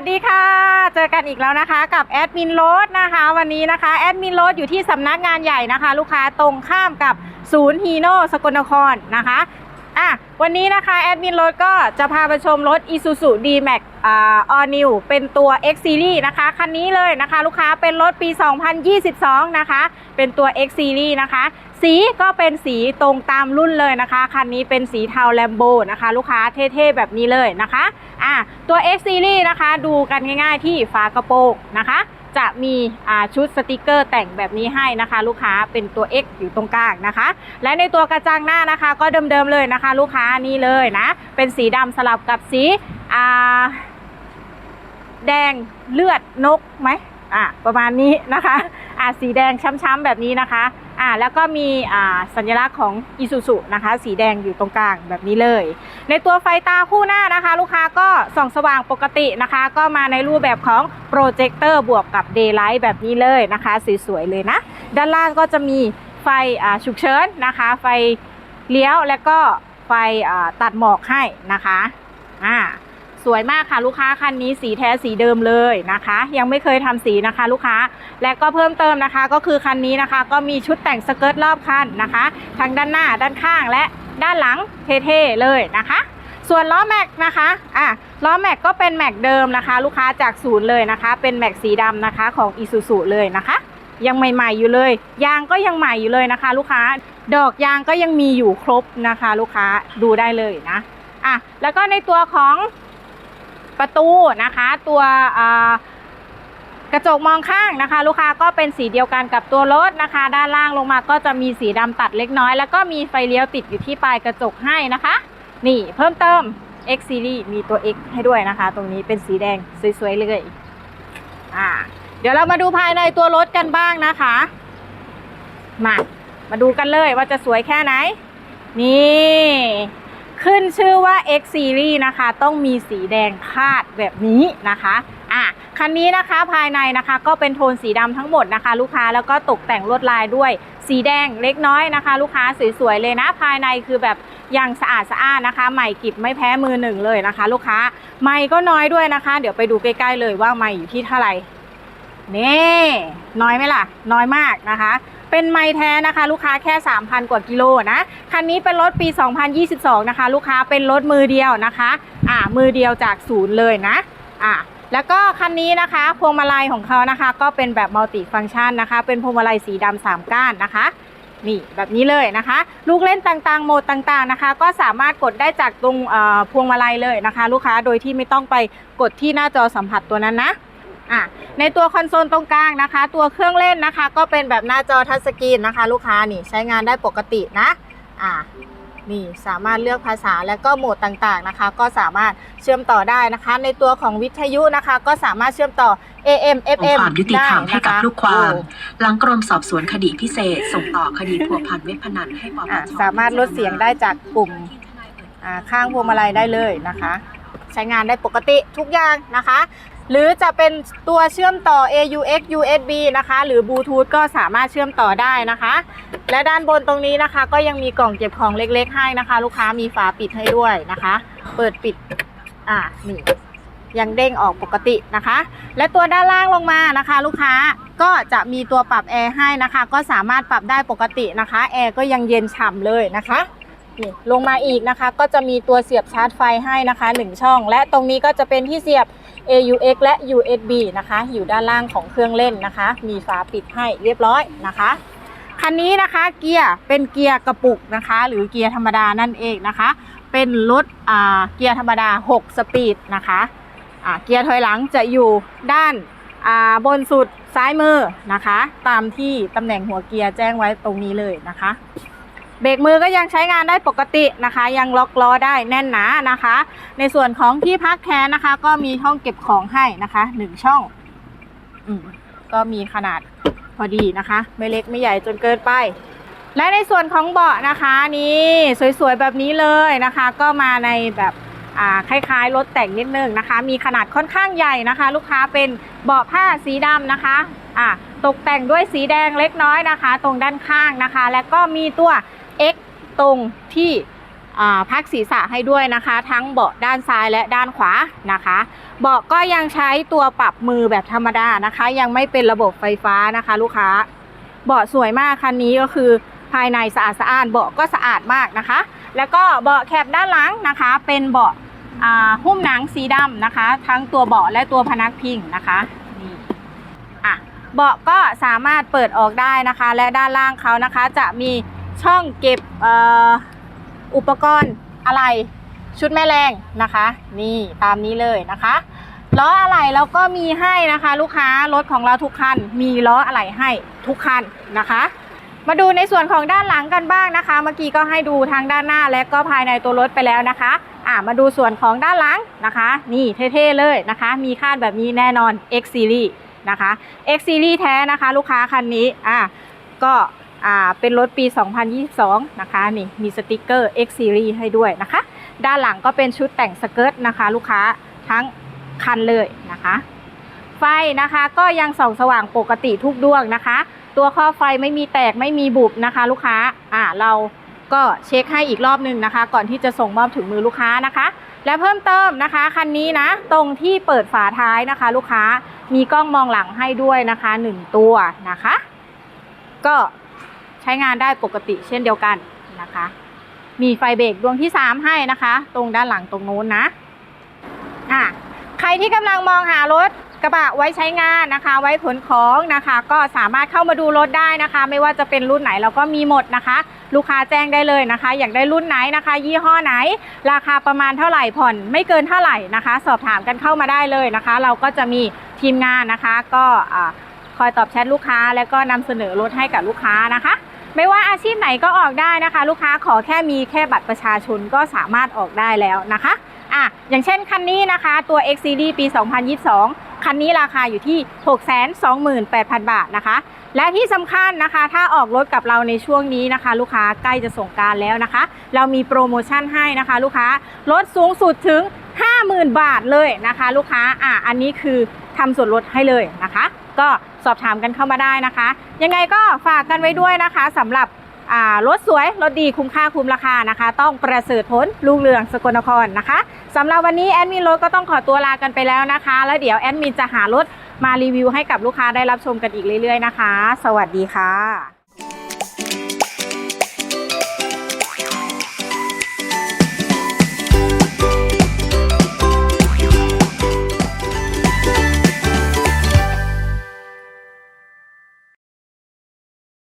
วัสดีค่ะ เจอกันอีกแล้วนะคะกับแอดมินโรสนะคะ วันนี้นะคะแอดมินโรสอยู่ที่สำนักงานใหญ่นะคะ ลูกค้าตรงข้ามกับศูนย์ฮีโน่สกลนครนะคะอะวันนี้นะคะแอดมินโรสก็จะพาไปชมรถ Isuzu D-Max อ่า All New เป็นตัว X Series นะคะ คันนี้เลยนะคะ ลูกค้าเป็นรถปี 2022 นะคะ เป็นตัว X Series นะคะ สีก็เป็นสีตรงตามรุ่นเลยนะคะคันนี้เป็นสีเทาแลมโบนะคะ ลูกค้าเท่ๆแบบนี้เลยนะคะอะตัว X Series นะคะดูกันง่ายๆที่ฝากระโปรงนะคะ จะมีอ่าชุดสติกเกอร์แต่งแบบนี้ให้นะคะ ลูกค้าเป็นตัว X อยู่ตรงกลางนะคะ และในตัวกระจังหน้านะคะ ก็เดิมๆเลยนะคะ ลูกค้านี่เลยนะ เป็นสีดำสลับกับสีอ่าแดงเลือดนกไหมอะประมาณนี้นะคะอะสีแดงช้ำๆแบบนี้นะคะ อะแล้วก็มีอ่าสัญลักษณ์ของอิซูซุนะคะ สีแดงอยู่ตรงกลางแบบนี้เลย ในตัวไฟตาคู่หน้านะคะ ลูกค้าก็ส่องสว่างปกตินะคะ ก็มาในรูปแบบของโปรเจคเตอร์บวกกับเดย์ไลท์แบบนี้เลยนะคะสวยๆเลยนะ ด้านล่างก็จะมีไฟอ่าฉุกเฉินนะคะ ไฟเลี้ยวและก็ไฟอ่าตัดหมอกให้นะคะอ่า สวยมากค่ะลูกค้าคันนี้สีแท้สีเดิมเลยนะคะ ยังไม่เคยทำสีนะคะลูกค้า และก็เพิ่มเติมนะคะ ก็คือคันนี้นะคะ ก็มีชุดแต่งสเกิร์ตรอบคันนะคะ ทั้งด้านหน้าด้านข้างและด้านหลังเท่ๆเลยนะคะ ส่วนล้อแม็กนะคะอะล้อแม็กก็เป็นแม็กเดิมนะคะ ลูกค้าจากศูนย์เลยนะคะ เป็นแม็กสีดำนะคะของ i s u z u เลยนะคะ ยังใหม่ๆอยู่เลย ยางก็ยังใหม่อยู่เลยนะคะ ลูกค้าดอกยางก็ยังมีอยู่ครบนะคะ ลูกค้าดูได้เลยนะอะแล้วก็ในตัวของ ประตูนะคะ ตัวกระจกมองข้างนะคะ ลูกค้าก็เป็นสีเดียวกันกับตัวรถนะคะ ด้านล่างลงมาก็จะมีสีดำตัดเล็กน้อย แล้วก็มีไฟเลี้ยวติดอยู่ที่ปลายกระจกให้นะคะ นี่เพิ่มเติม X Series มีตัว X ให้ด้วยนะคะ ตรงนี้เป็นสีแดงสวยๆเลยอ่าเดี๋ยวเรามาดูภายในตัวรถกันบ้างนะคะ มา มาดูกันเลยว่าจะสวยแค่ไหน นี่ ขึ้นชื่อว่า X Series นะคะ ต้องมีสีแดงคาดแบบนี้นะคะอะคันนี้นะคะภายในนะคะก็เป็นโทนสีดำทั้งหมดนะคะ ลูกค้าแล้วก็ตกแต่งลวดลายด้วยสีแดงเล็กน้อยนะคะ ลูกค้าสวยๆเลยนะ ภายในคือแบบยังสะอาดสะอานนะคะใหม่กิบไม่แพ้มือหนึ่งเลยนะคะ ลูกค้าไม่ก็น้อยด้วยนะคะ เดี๋ยวไปดูใกล้ๆเลยว่าไม่อยู่ที่เท่าไหร่นี่น้อยไหมล่ะ น้อยมากนะคะ เป็นไม้แท้นะคะ ลูกค้าแค่ 3,000 กว่ากิโลนะคันนี้เป็นรถปี 2022 นะคะ ลูกค้าเป็นรถมือเดียวนะคะอ่ามือเดียวจากศูนย์เลยนะอ่าแล้วก็คันนี้นะคะพวงมาลัยของเขานะคะ ก็เป็นแบบมัลติฟังก์ชันนะคะ เป็นพวงมาลัยสีดำสามก้านนะคะนี่แบบนี้เลยนะคะ ลูกเล่นต่างๆ โหมดต่างๆนะคะ ก็สามารถกดได้จากตรงอ่อพวงมาลัยเลยนะคะ ลูกค้าโดยที่ไม่ต้องไปกดที่หน้าจอสัมผัสตัวนั้นนะ อะในตัวคอนโซลตรงกลางนะคะ ตัวเครื่องเล่นนะคะ ก็เป็นแบบหน้าจอทัชสกรีนนะคะ ลูกค้านี่ใช้งานได้ปกตินะอะนี่สามารถเลือกภาษาและก็โหมดต่างๆนะคะ ก็สามารถเชื่อมต่อได้นะคะ ในตัวของวิทยุนะคะ ก็สามารถเชื่อมต่อ AM ขอ FM ความยุติธรรมให้กับได้นะคะลูกความโอ้หลังกรมสอบสวนคดีพิเศษ ส่งต่อคดีพัวพันเว็บพนันให้ปปอะชสามารถลดเสียงได้จากปุ่มอ่าข้างพวงมาลัยได้เลยนะคะ ใช้งานได้ปกติทุกอย่างนะคะ หรือจะเป็นตัวเชื่อมต่อ AUX USB นะคะ หรือบลูทูธก็สามารถเชื่อมต่อได้นะคะ และด้านบนตรงนี้นะคะ ก็ยังมีกล่องเก็บของเล็กๆให้นะคะ ลูกค้ามีฝาปิดให้ด้วยนะคะ เปิดปิดอ่านี่ยังเด้งออกปกตินะคะ และตัวด้านล่างลงมานะคะ ลูกค้าก็จะมีตัวปรับแอร์ให้นะคะ ก็สามารถปรับได้ปกตินะคะแอร์ก็ยังเย็นฉ่ำเลยนะคะนี่ลงมาอีกนะคะ ก็จะมีตัวเสียบชาร์จไฟให้นะคะ 1 ช่อง และตรงนี้ก็จะเป็นที่เสียบ AUX และ USB นะคะ อยู่ด้านล่างของเครื่องเล่นนะคะ มีฝาปิดให้เรียบร้อยนะคะคันนี้นะคะเกียร์เป็นเกียร์กระปุกนะคะ หรือเกียร์ธรรมดานั่นเองนะคะ เป็นรถอ่าเกียร์ธรรมดา 6 สปีดนะคะอ่าเกียร์ถอยหลังจะอยู่ด้านอ่าบนสุดซ้ายมือนะคะ ตามที่ตำแหน่งหัวเกียร์แจ้งไว้ตรงนี้เลยนะคะ เบรกมือก็ยังใช้งานได้ปกตินะคะ ยังล็อกล้อได้แน่นหนานะคะ ในส่วนของที่พักแทนนะคะ ก็มีช่องเก็บของให้นะคะหนึ่งช่องอก็มีขนาดพอดีนะคะ ไม่เล็กไม่ใหญ่จนเกินไป และในส่วนของเบาะนะคะนี่สวยๆแบบนี้เลยนะคะ ก็มาในแบบคล้ายๆรถแต่งนิดนึงนะคะ มีขนาดค่อนข้างใหญ่นะคะ ลูกค้าเป็นเบาะผ้าสีดำนะคะตกแต่งด้วยสีแดงเล็กน้อยนะคะ ตรงด้านข้างนะคะ และก็มีตัว ตรงที่พักศีรษะให้ด้วยนะคะ ทั้งเบาะด้านซ้ายและด้านขวานะคะ เบาะก็ยังใช้ตัวปรับมือแบบธรรมดานะคะ ยังไม่เป็นระบบไฟฟ้านะคะ ลูกค้า เบาะสวยมากคันนี้ก็คือภายในสะอาดสะอานเบาะก็สะอาดมากนะคะ แล้วก็เบาะแคบด้านหลังนะคะ เป็นเบาะหุ้มหนังสีดำนะคะ ทั้งตัวเบาะและตัวพนักพิงนะคะนี่อะเบาะก็สามารถเปิดออกได้นะคะ และด้านล่างเขานะคะจะมี ช่องเก็บอ่ออุปกรณ์อะไรชุดแม่แรงนะคะ นี่ตามนี้เลยนะคะล้ออะไหล่เราก็มีให้นะคะ ลูกค้ารถของเราทุกคัน มีล้ออะไหล่ให้ทุกคันนะคะ มาดูในส่วนของด้านหลังกันบ้างนะคะ เมื่อกี้ก็ให้ดูทางด้านหน้าและก็ภายในตัวรถไปแล้วนะคะอ่ามาดูส่วนของด้านหลังนะคะ นี่เท่ๆเลยนะคะ มีคาดแบบนี้แน่นอน X Series นะคะ X Series แท้นะคะ ลูกค้าคันนี้อ่าก็ อ่าเป็นรถปี 2022 นะคะนี่มีสติกเกอร์ X Series ให้ด้วยนะคะ ด้านหลังก็เป็นชุดแต่งสเกิร์ตนะคะ ลูกค้าทั้งคันเลยนะคะ ไฟนะคะก็ยังส่องสว่างปกติทุกดวงนะคะ ตัวข้อไฟไม่มีแตกไม่มีบุบนะคะ ลูกค้าอ่าเราก็เช็คให้อีกรอบหนึ่งนะคะ ก่อนที่จะส่งมอบถึงมือลูกค้านะคะ และเพิ่มเติมนะคะคันนี้นะตรงที่เปิดฝาท้ายนะคะ ลูกค้ามีกล้องมองหลังให้ด้วยนะคะหนึ่งตัวนะคะ ก็ ช้งานได้ปกติเช่นเดียวกันนะคะ มีไฟเบรกดวงที่ 3 ให้นะคะ ตรงด้านหลังตรงโน้นนะอะใครที่กำลังมองหารถกระบะไว้ใช้งานนะคะ ไว้ขนของนะคะ ก็สามารถเข้ามาดูรถได้นะคะ ไม่ว่าจะเป็นรุ่นไหนเราก็มีหมดนะคะ ลูกค้าแจ้งได้เลยนะคะ อยากได้รุ่นไหนนะคะ ยี่ห้อไหน ราคาประมาณเท่าไหร่ผ่อน ไม่เกินเท่าไหร่นะคะ สอบถามกันเข้ามาได้เลยนะคะ เราก็จะมีทีมงานนะคะ ก็คอยตอบแชทลูกค้า แล้วก็นำเสนอรถให้กับลูกค้านะคะ ไม่ว่าอาชีพไหนก็ออกได้นะคะ ลูกค้าขอแค่มีแค่บัตรประชาชนก็สามารถออกได้แล้วนะคะอะอย่างเช่นคันนี้นะคะตัว XCD ปี 2022 คันนี้ราคาอยู่ที่ 628,000 บาทนะคะ และที่สำคัญนะคะ ถ้าออกรถกับเราในช่วงนี้นะคะ ลูกค้าใกล้จะส่งการแล้วนะคะ เรามีโปรโมชั่นให้นะคะ ลูกค้าลดสูงสุดถึง 50,000 บาทเลยนะคะ ลูกค้าอะอันนี้คือทำส่วนลดให้เลยนะคะ ก็สอบถามกันเข้ามาได้นะคะ ยังไงก็ฝากกันไว้ด้วยนะคะสำหรับรถสวย รถดีคุ้มค่าคุ้มราคานะคะ ต้องประเสริฐผลลูกเรืองสกลนครนะคะสำหรับวันนี้แอดมินรถก็ต้องขอตัวลากันไปแล้วนะคะ แล้วเดี๋ยวแอดมินจะหารถมารีวิวให้กับลูกค้าได้รับชมกันอีกเรื่อยๆนะคะ สวัสดีค่ะ